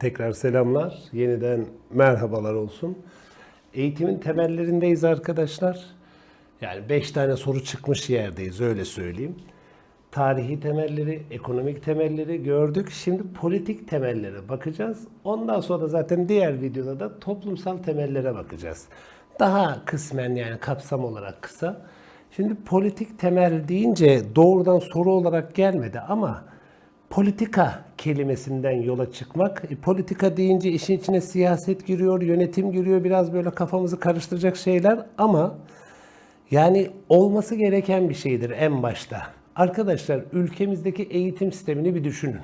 Tekrar selamlar. Yeniden merhabalar olsun. Eğitimin temellerindeyiz arkadaşlar. Yani 5 tane soru çıkmış yerdeyiz öyle söyleyeyim. Tarihi temelleri, ekonomik temelleri gördük. Şimdi politik temellere bakacağız. Ondan sonra zaten diğer videoda da toplumsal temellere bakacağız. Daha kısmen yani kapsam olarak kısa. Şimdi politik temel deyince doğrudan soru olarak gelmedi ama politika kelimesinden yola çıkmak. E, politika deyince işin içine siyaset giriyor, yönetim giriyor, biraz böyle kafamızı karıştıracak şeyler ama yani olması gereken bir şeydir en başta. Arkadaşlar ülkemizdeki eğitim sistemini bir düşünün.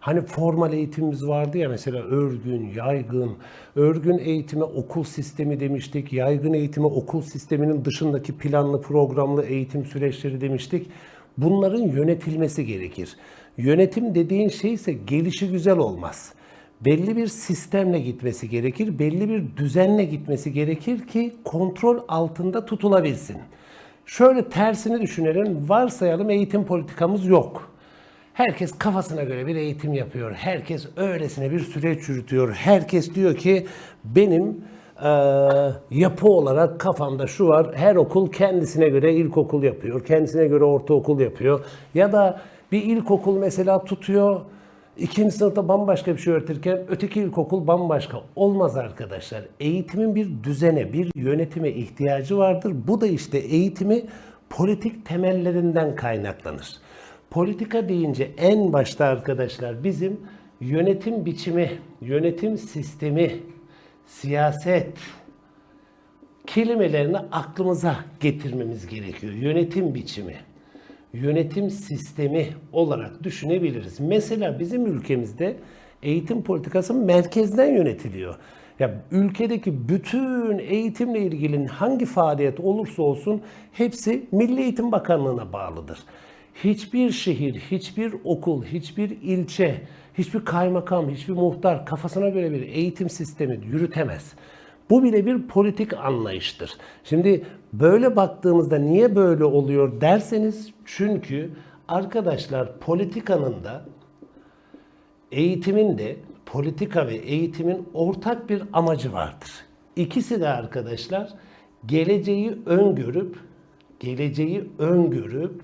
Hani formal eğitimimiz vardı ya mesela örgün, yaygın, örgün eğitime okul sistemi demiştik, yaygın eğitime okul sisteminin dışındaki planlı programlı eğitim süreçleri demiştik. Bunların yönetilmesi gerekir. Yönetim dediğin şey ise gelişi güzel olmaz. Belli bir sistemle gitmesi gerekir, belli bir düzenle gitmesi gerekir ki kontrol altında tutulabilsin. Şöyle tersini düşünelim, varsayalım eğitim politikamız yok. Herkes kafasına göre bir eğitim yapıyor. Herkes öylesine bir süreç yürütüyor. Herkes diyor ki benim eee, yapı olarak kafamda şu var. Her okul kendisine göre ilkokul yapıyor. Kendisine göre ortaokul yapıyor. Ya da bir ilkokul mesela tutuyor. İkinci sınıfta bambaşka bir şey öğretirken öteki ilkokul bambaşka. Olmaz arkadaşlar. Eğitimin bir düzene, bir yönetime ihtiyacı vardır. Bu da işte eğitimi politik temellerinden kaynaklanır. Politika deyince en başta arkadaşlar bizim yönetim biçimi, yönetim sistemi, siyaset kelimelerini aklımıza getirmemiz gerekiyor. Yönetim biçimi, yönetim sistemi olarak düşünebiliriz. Mesela bizim ülkemizde eğitim politikası merkezden yönetiliyor. Ya ülkedeki bütün eğitimle ilgili hangi faaliyet olursa olsun hepsi Milli Eğitim Bakanlığı'na bağlıdır. Hiçbir şehir, hiçbir okul, hiçbir ilçe, hiçbir kaymakam, hiçbir muhtar kafasına göre bir eğitim sistemi yürütemez. Bu bile bir politik anlayıştır. Şimdi böyle baktığımızda niye böyle oluyor derseniz çünkü arkadaşlar politikanın da eğitimin de politika ve eğitimin ortak bir amacı vardır. İkisi de arkadaşlar geleceği öngörüp geleceği öngörüp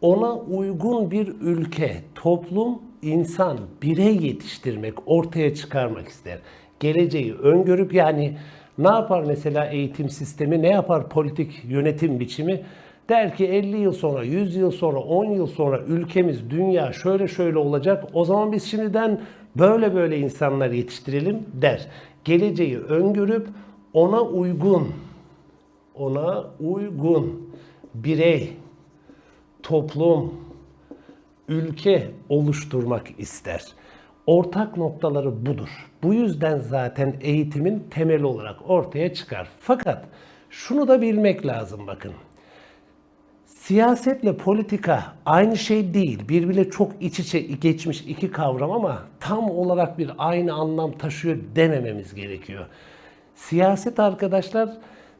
ona uygun bir ülke, toplum, insan, birey yetiştirmek, ortaya çıkarmak ister. Geleceği öngörüp yani ne yapar mesela eğitim sistemi, ne yapar politik yönetim biçimi? Der ki 50 yıl sonra, 100 yıl sonra, 10 yıl sonra ülkemiz, dünya şöyle şöyle olacak. O zaman biz şimdiden böyle böyle insanlar yetiştirelim der. Geleceği öngörüp ona uygun, ona uygun birey, toplum, ülke oluşturmak ister. Ortak noktaları budur. Bu yüzden zaten eğitimin temeli olarak ortaya çıkar. Fakat şunu da bilmek lazım bakın. Siyasetle politika aynı şey değil. Birbiriyle çok iç içe geçmiş iki kavram ama tam olarak bir aynı anlam taşıyor demememiz gerekiyor. Siyaset arkadaşlar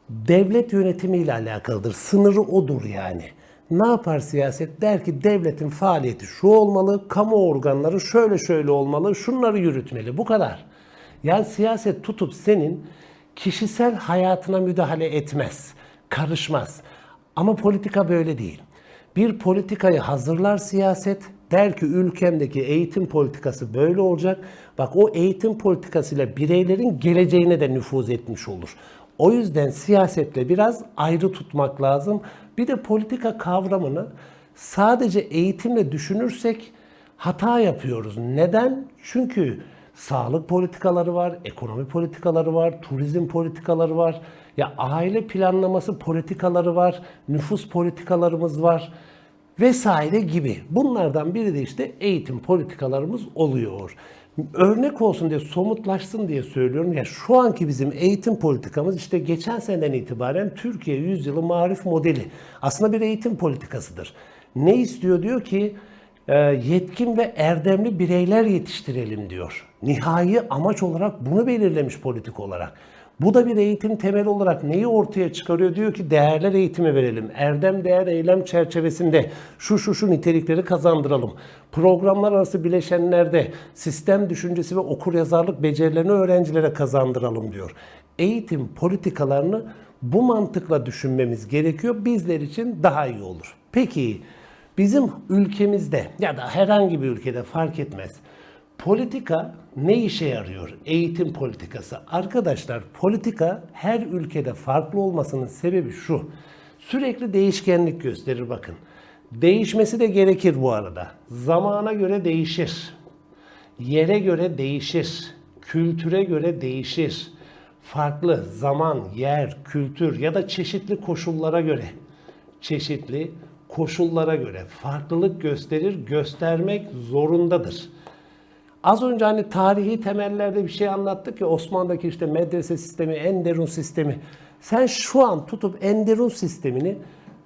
devlet yönetimiyle alakalıdır. Sınırı odur yani. Ne yapar siyaset? Der ki devletin faaliyeti şu olmalı, kamu organları şöyle şöyle olmalı, şunları yürütmeli. Bu kadar. Yani siyaset tutup senin kişisel hayatına müdahale etmez, karışmaz. Ama politika böyle değil. Bir politikayı hazırlar siyaset, der ki ülkemdeki eğitim politikası böyle olacak. Bak o eğitim politikasıyla bireylerin geleceğine de nüfuz etmiş olur. O yüzden siyasetle biraz ayrı tutmak lazım. Bir de politika kavramını sadece eğitimle düşünürsek hata yapıyoruz. Neden? Çünkü sağlık politikaları var, ekonomi politikaları var, turizm politikaları var. Ya aile planlaması politikaları var, nüfus politikalarımız var vesaire gibi. Bunlardan biri de işte eğitim politikalarımız oluyor. Örnek olsun diye, somutlaşsın diye söylüyorum. Ya şu anki bizim eğitim politikamız işte geçen seneden itibaren Türkiye Yüzyılı Marif Modeli. Aslında bir eğitim politikasıdır. Ne istiyor? Diyor ki e, yetkin ve erdemli bireyler yetiştirelim diyor. Nihai amaç olarak bunu belirlemiş politik olarak. Bu da bir eğitim temeli olarak neyi ortaya çıkarıyor? Diyor ki değerler eğitimi verelim. Erdem değer eylem çerçevesinde şu şu şu nitelikleri kazandıralım. Programlar arası bileşenlerde sistem düşüncesi ve okuryazarlık becerilerini öğrencilere kazandıralım diyor. Eğitim politikalarını bu mantıkla düşünmemiz gerekiyor. Bizler için daha iyi olur. Peki bizim ülkemizde ya da herhangi bir ülkede fark etmez. Politika ne işe yarıyor? Eğitim politikası. Arkadaşlar politika her ülkede farklı olmasının sebebi şu. Sürekli değişkenlik gösterir bakın. Değişmesi de gerekir bu arada. Zamana göre değişir. Yere göre değişir. Kültüre göre değişir. Farklı zaman, yer, kültür ya da çeşitli koşullara göre çeşitli koşullara göre farklılık gösterir, göstermek zorundadır. Az önce hani tarihi temellerde bir şey anlattık ya Osmanlı'daki işte medrese sistemi, Enderun sistemi. Sen şu an tutup Enderun sistemini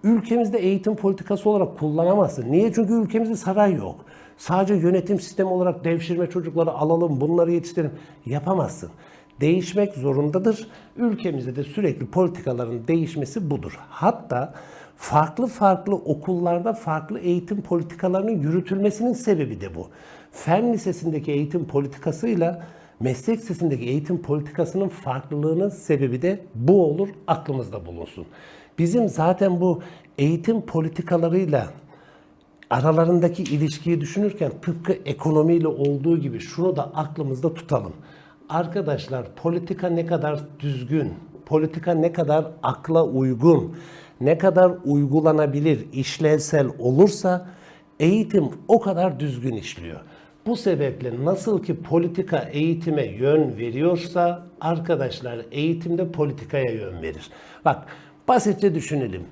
ülkemizde eğitim politikası olarak kullanamazsın. Niye? Çünkü ülkemizde saray yok. Sadece yönetim sistemi olarak devşirme çocukları alalım, bunları yetiştirelim. Yapamazsın. Değişmek zorundadır. Ülkemizde de sürekli politikaların değişmesi budur. Hatta farklı farklı okullarda farklı eğitim politikalarının yürütülmesinin sebebi de bu. Fen Lisesi'ndeki eğitim politikasıyla meslek lisesindeki eğitim politikasının farklılığının sebebi de bu olur, aklımızda bulunsun. Bizim zaten bu eğitim politikalarıyla aralarındaki ilişkiyi düşünürken tıpkı ekonomiyle olduğu gibi şunu da aklımızda tutalım. Arkadaşlar politika ne kadar düzgün, politika ne kadar akla uygun, ne kadar uygulanabilir, işlevsel olursa eğitim o kadar düzgün işliyor. Bu sebeple nasıl ki politika eğitime yön veriyorsa arkadaşlar eğitimde politikaya yön verir. Bak basitçe düşünelim.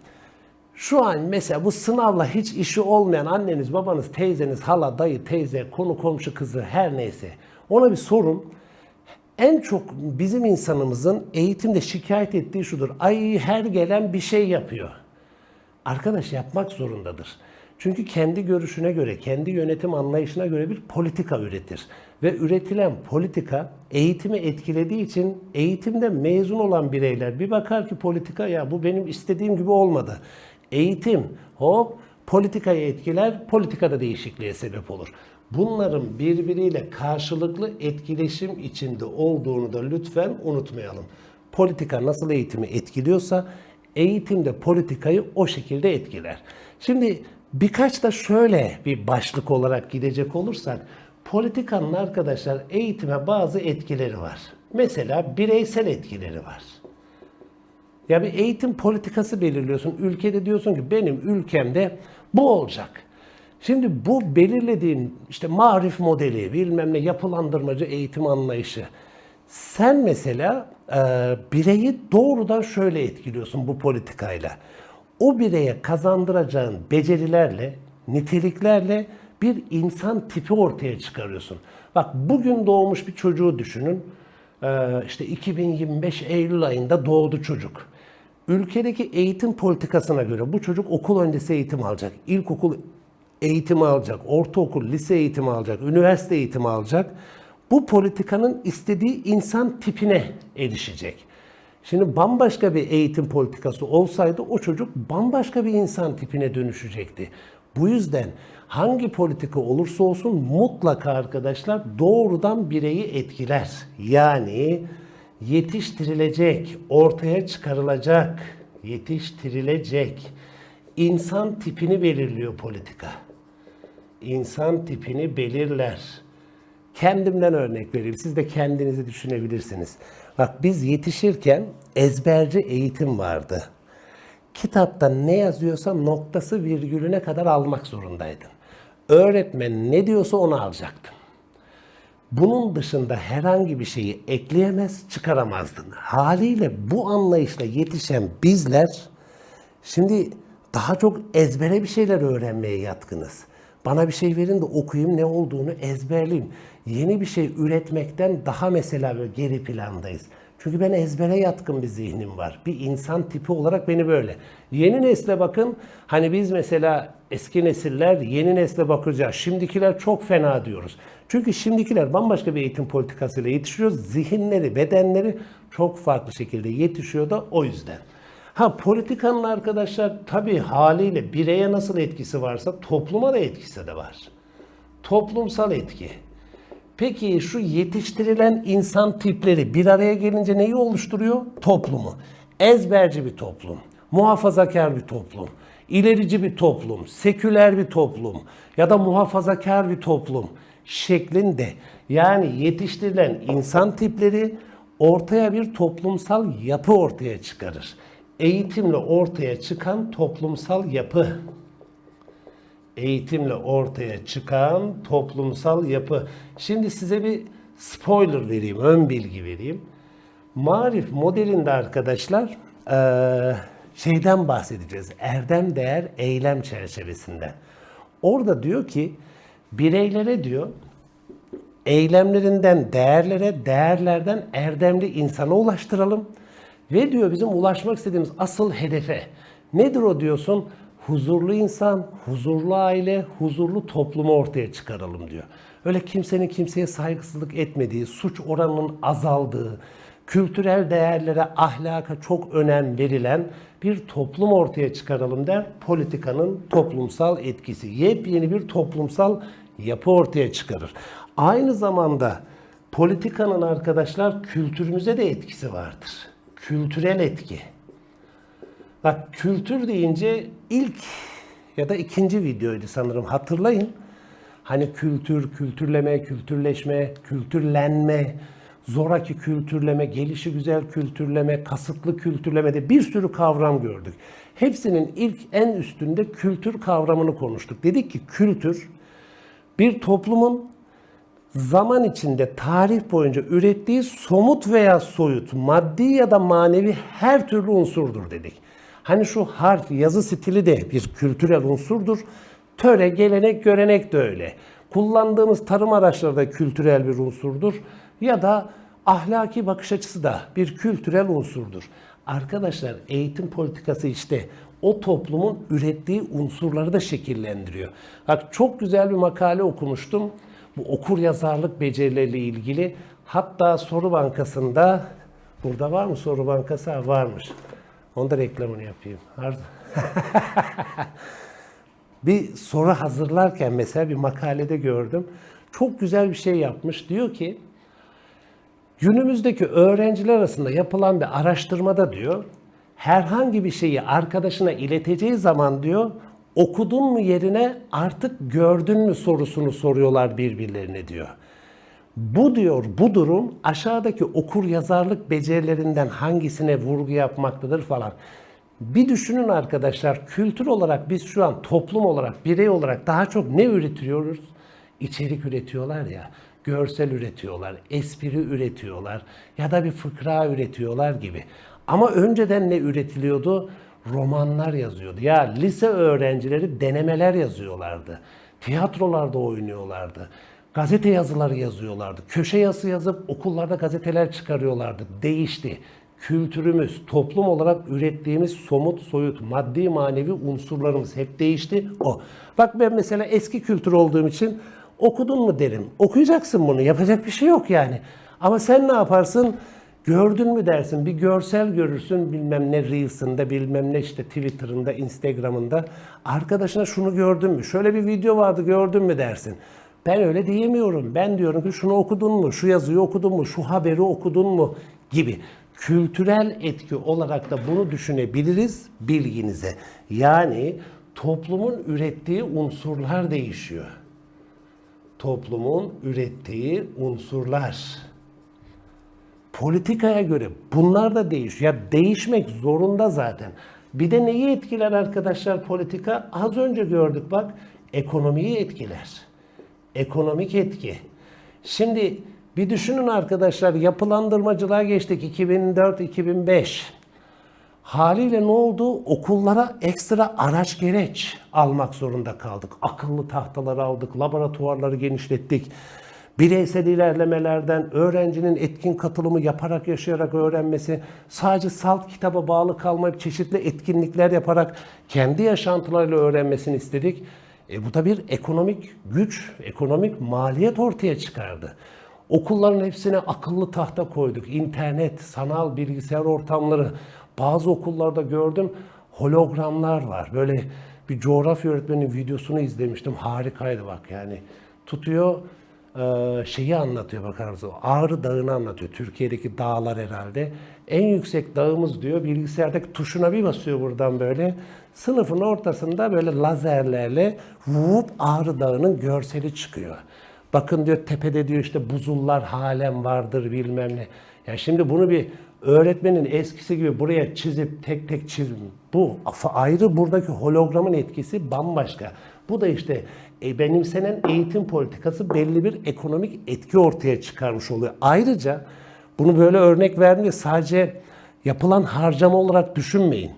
Şu an mesela bu sınavla hiç işi olmayan anneniz, babanız, teyzeniz, hala, dayı, teyze, konu komşu kızı her neyse ona bir sorun. En çok bizim insanımızın eğitimde şikayet ettiği şudur. Ay her gelen bir şey yapıyor. Arkadaş yapmak zorundadır. Çünkü kendi görüşüne göre, kendi yönetim anlayışına göre bir politika üretir. Ve üretilen politika eğitimi etkilediği için eğitimde mezun olan bireyler bir bakar ki politika ya bu benim istediğim gibi olmadı. Eğitim hop politikayı etkiler, politikada değişikliğe sebep olur. Bunların birbiriyle karşılıklı etkileşim içinde olduğunu da lütfen unutmayalım. Politika nasıl eğitimi etkiliyorsa eğitimde politikayı o şekilde etkiler. Şimdi birkaç da şöyle bir başlık olarak gidecek olursak politikanın arkadaşlar eğitime bazı etkileri var. Mesela bireysel etkileri var. Ya bir eğitim politikası belirliyorsun. Ülkede diyorsun ki benim ülkemde bu olacak. Şimdi bu belirlediğin işte marif modeli, bilmem ne yapılandırmacı eğitim anlayışı. Sen mesela e, bireyi doğrudan şöyle etkiliyorsun bu politikayla. O bireye kazandıracağın becerilerle, niteliklerle bir insan tipi ortaya çıkarıyorsun. Bak bugün doğmuş bir çocuğu düşünün. E, işte 2025 Eylül ayında doğdu çocuk. Ülkedeki eğitim politikasına göre bu çocuk okul öncesi eğitim alacak. İlkokul eğitimi alacak, ortaokul, lise eğitimi alacak, üniversite eğitimi alacak. Bu politikanın istediği insan tipine erişecek. Şimdi bambaşka bir eğitim politikası olsaydı o çocuk bambaşka bir insan tipine dönüşecekti. Bu yüzden hangi politika olursa olsun mutlaka arkadaşlar doğrudan bireyi etkiler. Yani yetiştirilecek, ortaya çıkarılacak, yetiştirilecek insan tipini belirliyor politika. İnsan tipini belirler. Kendimden örnek vereyim. Siz de kendinizi düşünebilirsiniz. Bak biz yetişirken ezberci eğitim vardı. Kitapta ne yazıyorsa noktası virgülüne kadar almak zorundaydın. Öğretmen ne diyorsa onu alacaktın. Bunun dışında herhangi bir şeyi ekleyemez, çıkaramazdın. Haliyle bu anlayışla yetişen bizler şimdi daha çok ezbere bir şeyler öğrenmeye yatkınız. Bana bir şey verin de okuyayım ne olduğunu ezberleyeyim. Yeni bir şey üretmekten daha mesela böyle geri plandayız. Çünkü ben ezbere yatkın bir zihnim var. Bir insan tipi olarak beni böyle. Yeni nesle bakın. Hani biz mesela eski nesiller yeni nesle bakacağız. Şimdikiler çok fena diyoruz. Çünkü şimdikiler bambaşka bir eğitim politikasıyla yetişiyor. Zihinleri, bedenleri çok farklı şekilde yetişiyor da o yüzden. Ha politikanın arkadaşlar tabii haliyle bireye nasıl etkisi varsa topluma da etkisi de var. Toplumsal etki. Peki şu yetiştirilen insan tipleri bir araya gelince neyi oluşturuyor? Toplumu. Ezberci bir toplum, muhafazakar bir toplum, ilerici bir toplum, seküler bir toplum ya da muhafazakar bir toplum şeklinde yani yetiştirilen insan tipleri ortaya bir toplumsal yapı ortaya çıkarır. Eğitimle ortaya çıkan toplumsal yapı eğitimle ortaya çıkan toplumsal yapı. Şimdi size bir spoiler vereyim, ön bilgi vereyim. Marif modelinde arkadaşlar eee, şeyden bahsedeceğiz. Erdem değer eylem çerçevesinde. Orada diyor ki bireylere diyor eylemlerinden değerlere, değerlerden erdemli insana ulaştıralım. Ve diyor bizim ulaşmak istediğimiz asıl hedefe. Nedir o diyorsun? Huzurlu insan, huzurlu aile, huzurlu toplumu ortaya çıkaralım diyor. Öyle kimsenin kimseye saygısızlık etmediği, suç oranının azaldığı, kültürel değerlere, ahlaka çok önem verilen bir toplum ortaya çıkaralım der. Politikanın toplumsal etkisi. Yepyeni bir toplumsal yapı ortaya çıkarır. Aynı zamanda politikanın arkadaşlar kültürümüze de etkisi vardır. Kültürel etki. Bak kültür deyince ilk ya da ikinci videoydu sanırım hatırlayın. Hani kültür, kültürleme, kültürleşme, kültürlenme, zoraki kültürleme, gelişi güzel kültürleme, kasıtlı kültürleme de bir sürü kavram gördük. Hepsinin ilk en üstünde kültür kavramını konuştuk. Dedik ki kültür bir toplumun zaman içinde tarih boyunca ürettiği somut veya soyut, maddi ya da manevi her türlü unsurdur dedik. Hani şu harf, yazı stili de bir kültürel unsurdur. Töre, gelenek, görenek de öyle. Kullandığımız tarım araçları da kültürel bir unsurdur. Ya da ahlaki bakış açısı da bir kültürel unsurdur. Arkadaşlar eğitim politikası işte o toplumun ürettiği unsurları da şekillendiriyor. Bak çok güzel bir makale okumuştum. Bu okur yazarlık becerileriyle ilgili. Hatta soru bankasında burada var mı soru bankası? Varmış. Onu da reklamını yapayım. Bir soru hazırlarken mesela bir makalede gördüm. Çok güzel bir şey yapmış. Diyor ki günümüzdeki öğrenciler arasında yapılan bir araştırmada diyor herhangi bir şeyi arkadaşına ileteceği zaman diyor okudun mu yerine artık gördün mü sorusunu soruyorlar birbirlerine diyor. Bu diyor bu durum aşağıdaki okur yazarlık becerilerinden hangisine vurgu yapmaktadır falan. Bir düşünün arkadaşlar kültür olarak biz şu an toplum olarak birey olarak daha çok ne üretiyoruz? İçerik üretiyorlar ya görsel üretiyorlar, espri üretiyorlar ya da bir fıkra üretiyorlar gibi. Ama önceden ne üretiliyordu? Romanlar yazıyordu. Ya lise öğrencileri denemeler yazıyorlardı. Tiyatrolarda oynuyorlardı. Gazete yazıları yazıyorlardı. Köşe yazısı yazıp okullarda gazeteler çıkarıyorlardı. Değişti. Kültürümüz, toplum olarak ürettiğimiz somut, soyut, maddi, manevi unsurlarımız hep değişti. O. Bak ben mesela eski kültür olduğum için okudun mu derim. Okuyacaksın bunu. Yapacak bir şey yok yani. Ama sen ne yaparsın? Gördün mü dersin, bir görsel görürsün bilmem ne Reels'ında, bilmem ne işte Twitter'ında, Instagram'ında. Arkadaşına şunu gördün mü, şöyle bir video vardı gördün mü dersin. Ben öyle diyemiyorum. Ben diyorum ki şunu okudun mu, şu yazıyı okudun mu, şu haberi okudun mu gibi. Kültürel etki olarak da bunu düşünebiliriz bilginize. Yani toplumun ürettiği unsurlar değişiyor. Toplumun ürettiği unsurlar politikaya göre bunlar da değişiyor. Ya değişmek zorunda zaten. Bir de neyi etkiler arkadaşlar politika? Az önce gördük bak ekonomiyi etkiler. Ekonomik etki. Şimdi bir düşünün arkadaşlar yapılandırmacılığa geçtik 2004-2005. Haliyle ne oldu? Okullara ekstra araç gereç almak zorunda kaldık. Akıllı tahtaları aldık, laboratuvarları genişlettik. bireysel ilerlemelerden, öğrencinin etkin katılımı yaparak yaşayarak öğrenmesi, sadece salt kitaba bağlı kalmayıp çeşitli etkinlikler yaparak kendi yaşantılarıyla öğrenmesini istedik. E bu da bir ekonomik güç, ekonomik maliyet ortaya çıkardı. Okulların hepsine akıllı tahta koyduk. İnternet, sanal bilgisayar ortamları. Bazı okullarda gördüm hologramlar var. Böyle bir coğrafya öğretmeninin videosunu izlemiştim. Harikaydı bak yani. Tutuyor şeyi anlatıyor bakarız. Ağrı Dağı'nı anlatıyor. Türkiye'deki dağlar herhalde. En yüksek dağımız diyor. Bilgisayardaki tuşuna bir basıyor buradan böyle. Sınıfın ortasında böyle lazerlerle vup Ağrı Dağı'nın görseli çıkıyor. Bakın diyor tepede diyor işte buzullar halen vardır bilmem ne. Ya şimdi bunu bir öğretmenin eskisi gibi buraya çizip tek tek çizim. Bu ayrı buradaki hologramın etkisi bambaşka. Bu da işte e, benimsenen eğitim politikası belli bir ekonomik etki ortaya çıkarmış oluyor. Ayrıca bunu böyle örnek verdiğimde sadece yapılan harcama olarak düşünmeyin.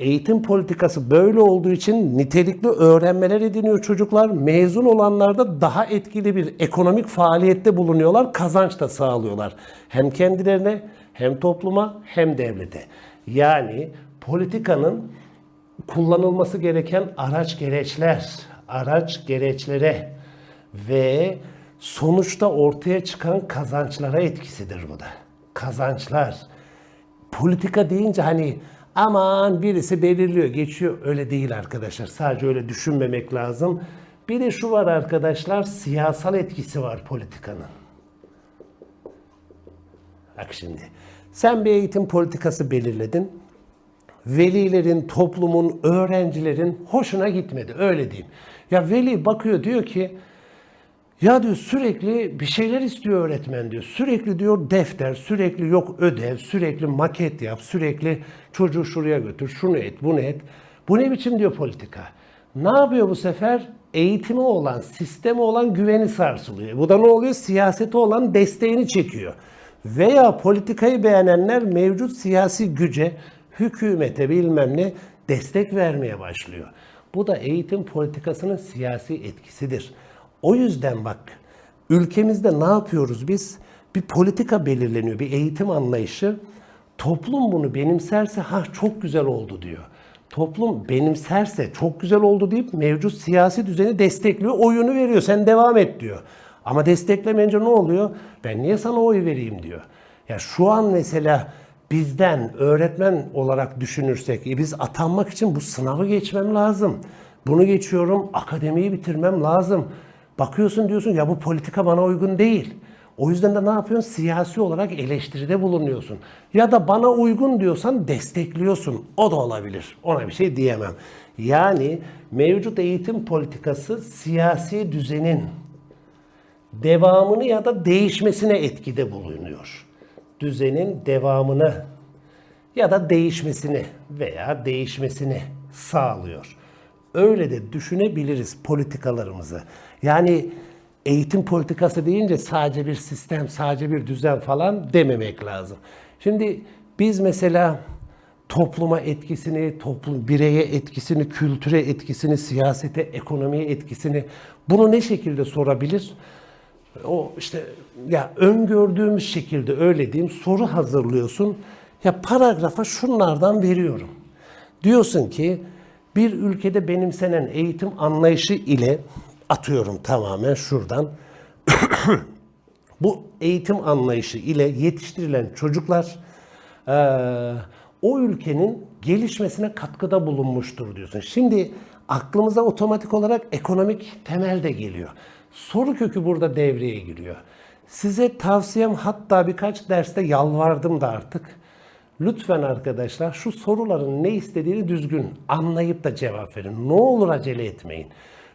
Eğitim politikası böyle olduğu için nitelikli öğrenmeler ediniyor çocuklar. Mezun olanlar da daha etkili bir ekonomik faaliyette bulunuyorlar, kazanç da sağlıyorlar. Hem kendilerine, hem topluma, hem devlete. Yani politikanın kullanılması gereken araç gereçler, araç gereçlere ve sonuçta ortaya çıkan kazançlara etkisidir bu da. Kazançlar. Politika deyince hani aman birisi belirliyor, geçiyor. Öyle değil arkadaşlar. Sadece öyle düşünmemek lazım. Bir de şu var arkadaşlar, siyasal etkisi var politikanın. Bak şimdi, sen bir eğitim politikası belirledin. Velilerin, toplumun, öğrencilerin hoşuna gitmedi. Öyle diyeyim. Ya veli bakıyor diyor ki, ya diyor sürekli bir şeyler istiyor öğretmen diyor. Sürekli diyor defter, sürekli yok ödev, sürekli maket yap, sürekli çocuğu şuraya götür, şunu et, bunu et. Bu ne biçim diyor politika. Ne yapıyor bu sefer? Eğitimi olan, sistemi olan güveni sarsılıyor. Bu da ne oluyor? Siyasete olan desteğini çekiyor. Veya politikayı beğenenler mevcut siyasi güce, hükümete bilmem ne destek vermeye başlıyor. Bu da eğitim politikasının siyasi etkisidir. O yüzden bak ülkemizde ne yapıyoruz biz? Bir politika belirleniyor, bir eğitim anlayışı. Toplum bunu benimserse ha çok güzel oldu diyor. Toplum benimserse çok güzel oldu deyip mevcut siyasi düzeni destekliyor, oyunu veriyor. Sen devam et diyor. Ama desteklemeyince ne oluyor? Ben niye sana oy vereyim diyor. Ya şu an mesela bizden öğretmen olarak düşünürsek, e biz atanmak için bu sınavı geçmem lazım. Bunu geçiyorum, akademiyi bitirmem lazım. Bakıyorsun diyorsun ya bu politika bana uygun değil. O yüzden de ne yapıyorsun? Siyasi olarak eleştiride bulunuyorsun. Ya da bana uygun diyorsan destekliyorsun. O da olabilir. Ona bir şey diyemem. Yani mevcut eğitim politikası siyasi düzenin devamını ya da değişmesine etkide bulunuyor. Düzenin devamını ya da değişmesini veya değişmesini sağlıyor. Öyle de düşünebiliriz politikalarımızı. Yani eğitim politikası deyince sadece bir sistem, sadece bir düzen falan dememek lazım. Şimdi biz mesela topluma etkisini, toplum bireye etkisini, kültüre etkisini, siyasete, ekonomiye etkisini bunu ne şekilde sorabilir? O işte ya öngördüğümüz şekilde öyle diyeyim soru hazırlıyorsun. Ya paragrafa şunlardan veriyorum. Diyorsun ki bir ülkede benimsenen eğitim anlayışı ile atıyorum tamamen şuradan. Bu eğitim anlayışı ile yetiştirilen çocuklar eee, o ülkenin gelişmesine katkıda bulunmuştur diyorsun. Şimdi aklımıza otomatik olarak ekonomik temel de geliyor. Soru kökü burada devreye giriyor. Size tavsiyem hatta birkaç derste yalvardım da artık. Lütfen arkadaşlar şu soruların ne istediğini düzgün anlayıp da cevap verin. Ne olur acele etmeyin.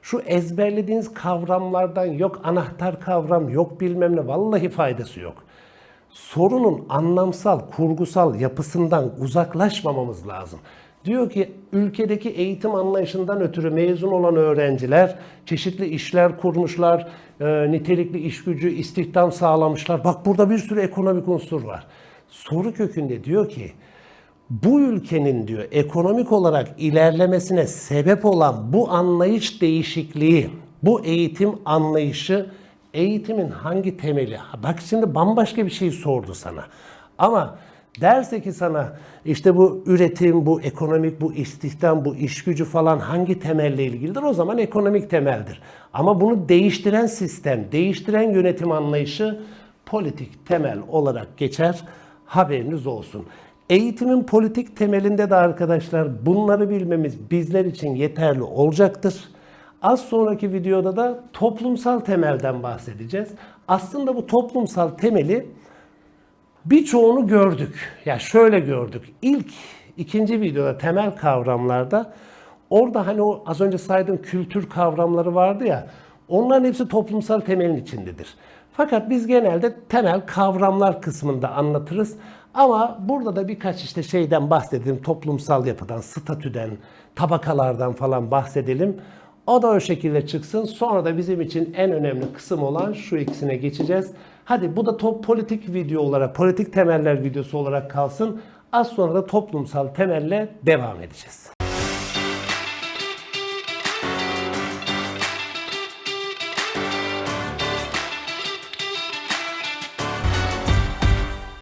Şu ezberlediğiniz kavramlardan yok anahtar kavram, yok bilmem ne vallahi faydası yok. Sorunun anlamsal, kurgusal yapısından uzaklaşmamamız lazım. Diyor ki ülkedeki eğitim anlayışından ötürü mezun olan öğrenciler çeşitli işler kurmuşlar, e, nitelikli iş gücü, istihdam sağlamışlar. Bak burada bir sürü ekonomik unsur var. Soru kökünde diyor ki bu ülkenin diyor ekonomik olarak ilerlemesine sebep olan bu anlayış değişikliği, bu eğitim anlayışı Eğitimin hangi temeli? Bak şimdi bambaşka bir şey sordu sana. Ama derse ki sana işte bu üretim, bu ekonomik, bu istihdam, bu iş gücü falan hangi temelle ilgilidir? O zaman ekonomik temeldir. Ama bunu değiştiren sistem, değiştiren yönetim anlayışı politik temel olarak geçer. Haberiniz olsun. Eğitimin politik temelinde de arkadaşlar bunları bilmemiz bizler için yeterli olacaktır. Az sonraki videoda da toplumsal temelden bahsedeceğiz. Aslında bu toplumsal temeli birçoğunu gördük. Ya şöyle gördük. İlk ikinci videoda temel kavramlarda orada hani o az önce saydığım kültür kavramları vardı ya. Onların hepsi toplumsal temelin içindedir. Fakat biz genelde temel kavramlar kısmında anlatırız. Ama burada da birkaç işte şeyden bahsedelim. Toplumsal yapıdan, statüden, tabakalardan falan bahsedelim. O da o şekilde çıksın. Sonra da bizim için en önemli kısım olan şu ikisine geçeceğiz. Hadi bu da top politik video olarak, politik temeller videosu olarak kalsın. Az sonra da toplumsal temelle devam edeceğiz.